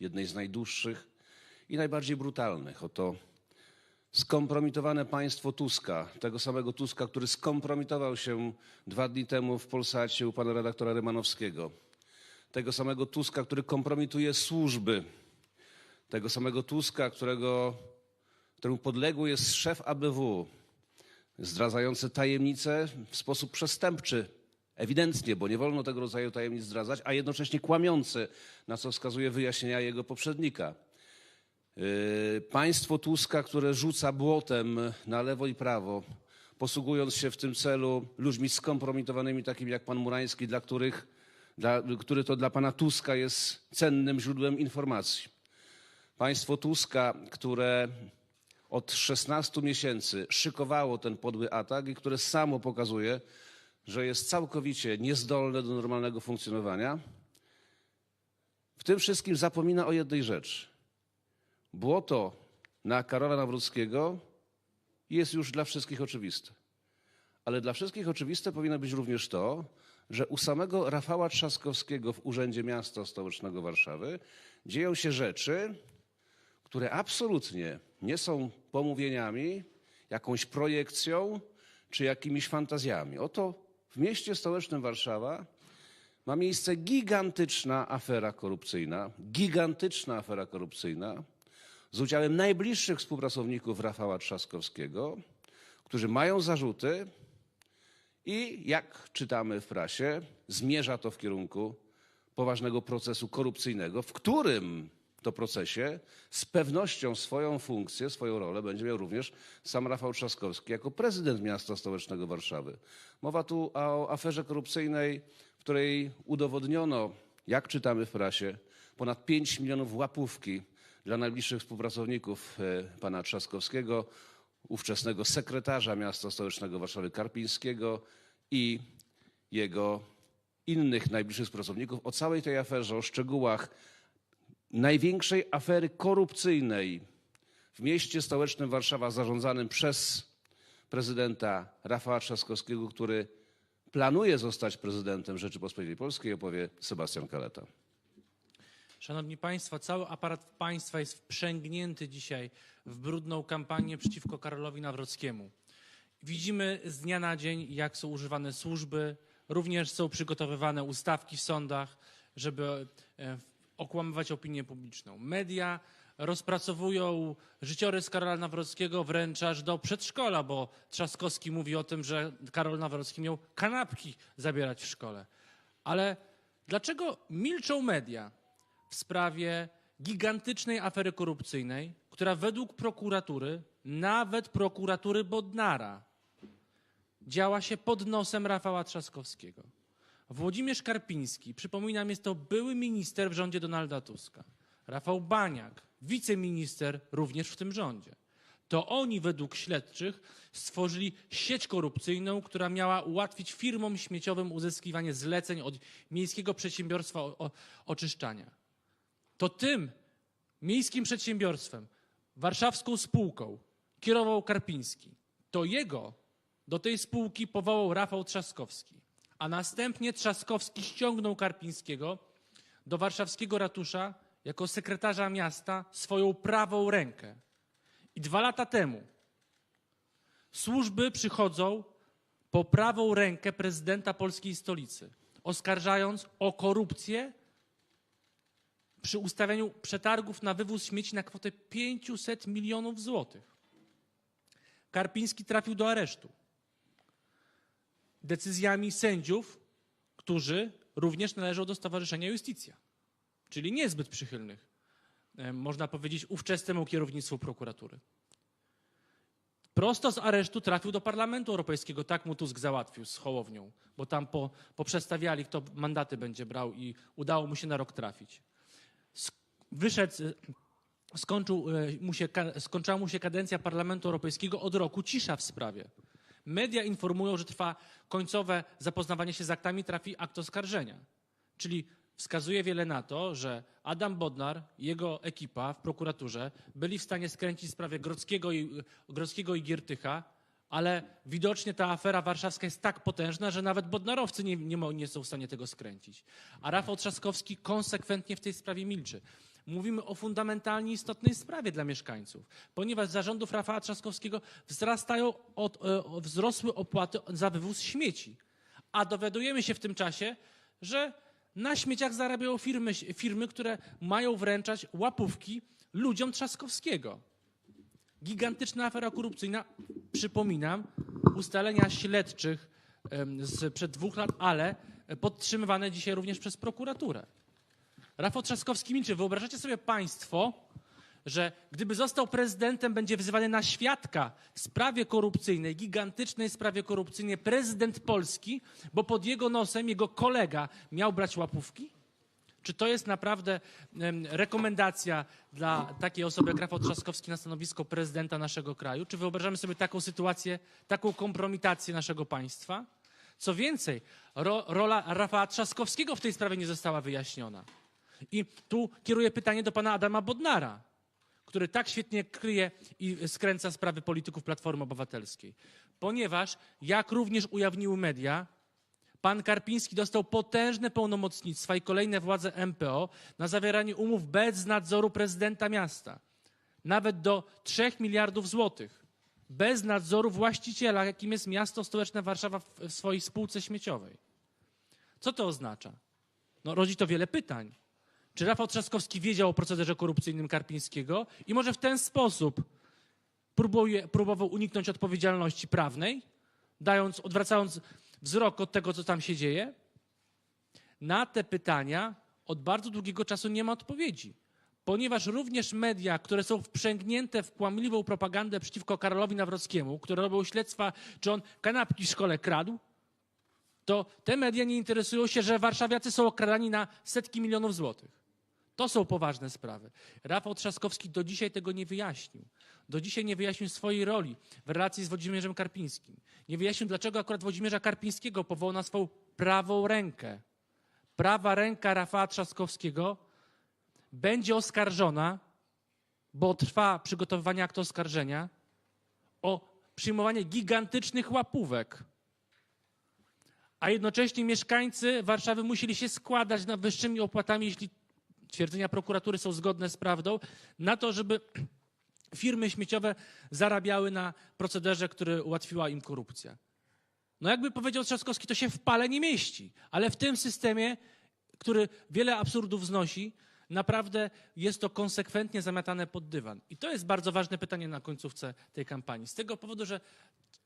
jednej z najdłuższych i najbardziej brutalnych. Oto skompromitowane państwo Tuska, tego samego Tuska, który skompromitował się dwa dni temu w Polsacie u pana redaktora Rymanowskiego. Tego samego Tuska, który kompromituje służby. Tego samego Tuska, którego, któremu podległy jest szef ABW, zdradzający tajemnice w sposób przestępczy, ewidentnie, bo nie wolno tego rodzaju tajemnic zdradzać, a jednocześnie kłamiący, na co wskazuje wyjaśnienia jego poprzednika. Yy, Państwo Tuska, które rzuca błotem na lewo i prawo, posługując się w tym celu ludźmi skompromitowanymi, takimi jak pan Murański, dla których, dla, który to dla pana Tuska jest cennym źródłem informacji. Państwo Tuska, które od 16 miesięcy szykowało ten podły atak i które samo pokazuje, że jest całkowicie niezdolne do normalnego funkcjonowania, w tym wszystkim zapomina o jednej rzeczy. Błoto na Karola Nawrockiego jest już dla wszystkich oczywiste. Ale dla wszystkich oczywiste powinno być również to, że u samego Rafała Trzaskowskiego w Urzędzie Miasta Stołecznego Warszawy dzieją się rzeczy, które absolutnie nie są pomówieniami, jakąś projekcją czy jakimiś fantazjami. Oto w mieście stołecznym Warszawa ma miejsce gigantyczna afera korupcyjna, gigantyczna afera korupcyjna z udziałem najbliższych współpracowników Rafała Trzaskowskiego, którzy mają zarzuty i jak czytamy w prasie, zmierza to w kierunku poważnego procesu korupcyjnego, w którym to procesie z pewnością swoją funkcję, swoją rolę będzie miał również sam Rafał Trzaskowski jako prezydent miasta stołecznego Warszawy. Mowa tu o aferze korupcyjnej, w której udowodniono, jak czytamy w prasie, ponad 5 milionów łapówki dla najbliższych współpracowników e, pana Trzaskowskiego, ówczesnego sekretarza miasta stołecznego Warszawy Karpińskiego i jego innych najbliższych współpracowników. O całej tej aferze, o szczegółach największej afery korupcyjnej w mieście stołecznym Warszawa zarządzanym przez prezydenta Rafała Trzaskowskiego, który planuje zostać prezydentem Rzeczypospolitej Polskiej, opowie Sebastian Kaleta. Szanowni Państwo, cały aparat państwa jest wprzęgnięty dzisiaj w brudną kampanię przeciwko Karolowi Nawrockiemu. Widzimy z dnia na dzień, jak są używane służby, również są przygotowywane ustawki w sądach, żeby e, okłamywać opinię publiczną. Media rozpracowują życiorys Karola Nawrockiego wręcz aż do przedszkola, bo Trzaskowski mówi o tym, że Karol Nawrocki miał kanapki zabierać w szkole. Ale dlaczego milczą media w sprawie gigantycznej afery korupcyjnej, która według prokuratury, nawet prokuratury Bodnara, działa się pod nosem Rafała Trzaskowskiego. Włodzimierz Karpiński, przypominam, jest to były minister w rządzie Donalda Tuska. Rafał Baniak, wiceminister również w tym rządzie. To oni według śledczych stworzyli sieć korupcyjną, która miała ułatwić firmom śmieciowym uzyskiwanie zleceń od Miejskiego Przedsiębiorstwa Oczyszczania. To tym miejskim przedsiębiorstwem, warszawską spółką kierował Karpiński. To jego do tej spółki powołał Rafał Trzaskowski, a następnie Trzaskowski ściągnął Karpińskiego do warszawskiego ratusza jako sekretarza miasta swoją prawą rękę. I dwa lata temu służby przychodzą po prawą rękę prezydenta polskiej stolicy, oskarżając o korupcję przy ustawianiu przetargów na wywóz śmieci na kwotę 500 milionów złotych. Karpiński trafił do aresztu decyzjami sędziów, którzy również należą do Stowarzyszenia Justicja, czyli niezbyt przychylnych, e, można powiedzieć, ówczesnemu kierownictwu prokuratury. Prosto z aresztu trafił do Parlamentu Europejskiego, tak mu Tusk załatwił z Hołownią, bo tam po, poprzestawiali, kto mandaty będzie brał i udało mu się na rok trafić. Wyszedł, skończył e, mu się, skończyła mu się kadencja Parlamentu Europejskiego, od roku cisza w sprawie. Media informują, że trwa końcowe zapoznawanie się z aktami, trafi akt oskarżenia. Czyli wskazuje wiele na to, że Adam Bodnar i jego ekipa w prokuraturze byli w stanie skręcić sprawę Grodzkiego i, Grodzkiego i Giertycha, ale widocznie ta afera warszawska jest tak potężna, że nawet Bodnarowcy nie, nie, nie są w stanie tego skręcić. A Rafał Trzaskowski konsekwentnie w tej sprawie milczy. Mówimy o fundamentalnie istotnej sprawie dla mieszkańców, ponieważ za rządów Rafała Trzaskowskiego wzrastają od, e, wzrosły opłaty za wywóz śmieci. A dowiadujemy się w tym czasie, że na śmieciach zarabiają firmy, firmy które mają wręczać łapówki ludziom Trzaskowskiego. Gigantyczna afera korupcyjna, przypominam, ustalenia śledczych sprzed dwóch lat, ale podtrzymywane dzisiaj również przez prokuraturę. Rafał Trzaskowski milczy. Wyobrażacie sobie państwo, że gdyby został prezydentem, będzie wzywany na świadka w sprawie korupcyjnej, gigantycznej sprawie korupcyjnej, prezydent Polski, bo pod jego nosem jego kolega miał brać łapówki? Czy to jest naprawdę rekomendacja dla takiej osoby jak Rafał Trzaskowski na stanowisko prezydenta naszego kraju? Czy wyobrażamy sobie taką sytuację, taką kompromitację naszego państwa? Co więcej, ro, rola Rafała Trzaskowskiego w tej sprawie nie została wyjaśniona. I tu kieruję pytanie do pana Adama Bodnara, który tak świetnie kryje i skręca sprawy polityków Platformy Obywatelskiej. Ponieważ, jak również ujawniły media, Pan Karpiński dostał potężne pełnomocnictwa i kolejne władze MPO na zawieranie umów bez nadzoru prezydenta miasta. Nawet do 3 miliardów złotych. Bez nadzoru właściciela, jakim jest miasto stołeczne Warszawa w, swojej spółce śmieciowej. Co to oznacza? No, rodzi to wiele pytań. Czy Rafał Trzaskowski wiedział o procederze korupcyjnym Karpińskiego i może w ten sposób próbuje, próbował uniknąć odpowiedzialności prawnej, dając, odwracając wzrok od tego, co tam się dzieje? Na te pytania od bardzo długiego czasu nie ma odpowiedzi, ponieważ również media, które są wprzęgnięte w kłamliwą propagandę przeciwko Karolowi Nawrockiemu, które robią śledztwa, czy on kanapki w szkole kradł, to te media nie interesują się, że warszawiacy są okradani na setki milionów złotych. To są poważne sprawy. Rafał Trzaskowski do dzisiaj tego nie wyjaśnił. Do dzisiaj nie wyjaśnił swojej roli w relacji z Włodzimierzem Karpińskim. Nie wyjaśnił, dlaczego akurat Włodzimierza Karpińskiego powołał na swoją prawą rękę. Prawa ręka Rafała Trzaskowskiego będzie oskarżona, bo trwa przygotowywanie aktu oskarżenia, o przyjmowanie gigantycznych łapówek a jednocześnie mieszkańcy Warszawy musieli się składać na wyższymi opłatami, jeśli twierdzenia prokuratury są zgodne z prawdą, na to, żeby firmy śmieciowe zarabiały na procederze, który ułatwiła im korupcja. No jakby powiedział Trzaskowski, to się w pale nie mieści, ale w tym systemie, który wiele absurdów znosi, naprawdę jest to konsekwentnie zamiatane pod dywan. I to jest bardzo ważne pytanie na końcówce tej kampanii. Z tego powodu, że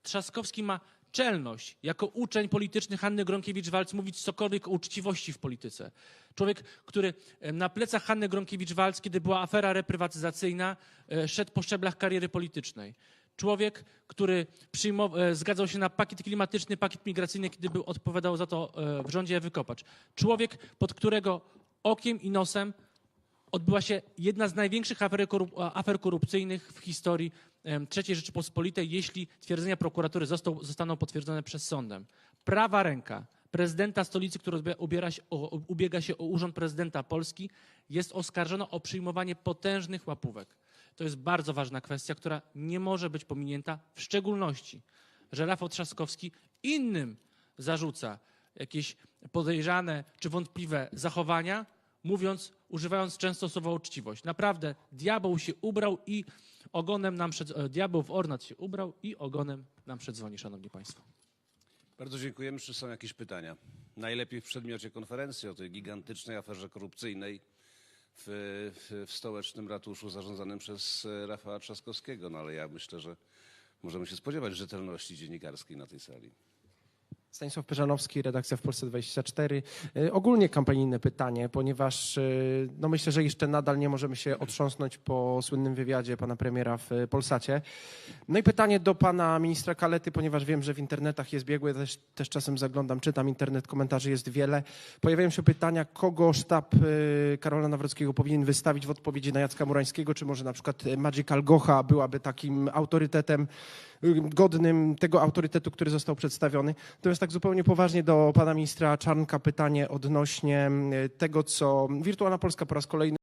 Trzaskowski ma czelność jako uczeń polityczny Hanny Gronkiewicz-Walc mówić cokolwiek o uczciwości w polityce. Człowiek, który e, na plecach Hanny Gronkiewicz-Walc, kiedy była afera reprywatyzacyjna, e, szedł po szczeblach kariery politycznej. Człowiek, który e, zgadzał się na pakiet klimatyczny, pakiet migracyjny, kiedy był odpowiadał za to w rządzie Ewy Kopacz. Człowiek, pod którego okiem i nosem odbyła się jedna z największych afer, korup afer korupcyjnych w historii III Rzeczypospolitej, jeśli twierdzenia prokuratury został, zostaną potwierdzone przez sądem. Prawa ręka prezydenta stolicy, który się o- ubiega się o urząd prezydenta Polski, jest oskarżona o przyjmowanie potężnych łapówek. To jest bardzo ważna kwestia, która nie może być pominięta, w szczególności, że Rafał Trzaskowski innym zarzuca jakieś podejrzane czy wątpliwe zachowania, mówiąc, używając często słowa uczciwość. Naprawdę, diabeł się ubrał i ogonem nam przed, e, diabeł w ornat się ubrał i ogonem nam przedzwoni, szanowni państwo. Bardzo dziękujemy. Czy są jakieś pytania? Najlepiej w przedmiocie konferencji o tej gigantycznej aferze korupcyjnej w, w, w stołecznym ratuszu zarządzanym przez e, Rafała Trzaskowskiego. No ale ja myślę, że możemy się spodziewać rzetelności dziennikarskiej na tej sali. Stanisław Pyżanowski, redakcja w Polsce 24. Y, Ogólnie kampanijne pytanie, ponieważ y, no myślę, że jeszcze nadal nie możemy się otrząsnąć po słynnym wywiadzie pana premiera w y, Polsacie. No i pytanie do pana ministra Kalety, ponieważ wiem, że w internetach jest biegłe, ja też, też czasem zaglądam, czytam internet, komentarzy jest wiele. Pojawiają się pytania, kogo sztab Karola Nawrockiego powinien wystawić w odpowiedzi na Jacka Murańskiego, czy może na przykład Magical Gocha byłaby takim autorytetem godnym tego autorytetu, który został przedstawiony. Natomiast tak zupełnie poważnie do pana ministra Czarnka pytanie odnośnie y, tego, co Wirtualna Polska po raz kolejny